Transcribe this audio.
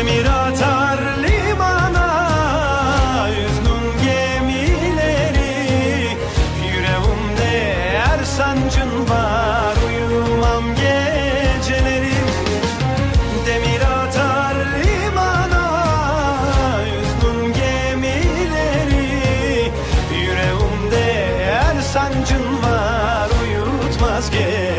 demir atar limana Üznun gemileri. Yüreğimde her sancın var Uyumam geceleri. Demir atar limana Üznun gemileri. Yüreğimde her sancın var Uyutmaz geceleri.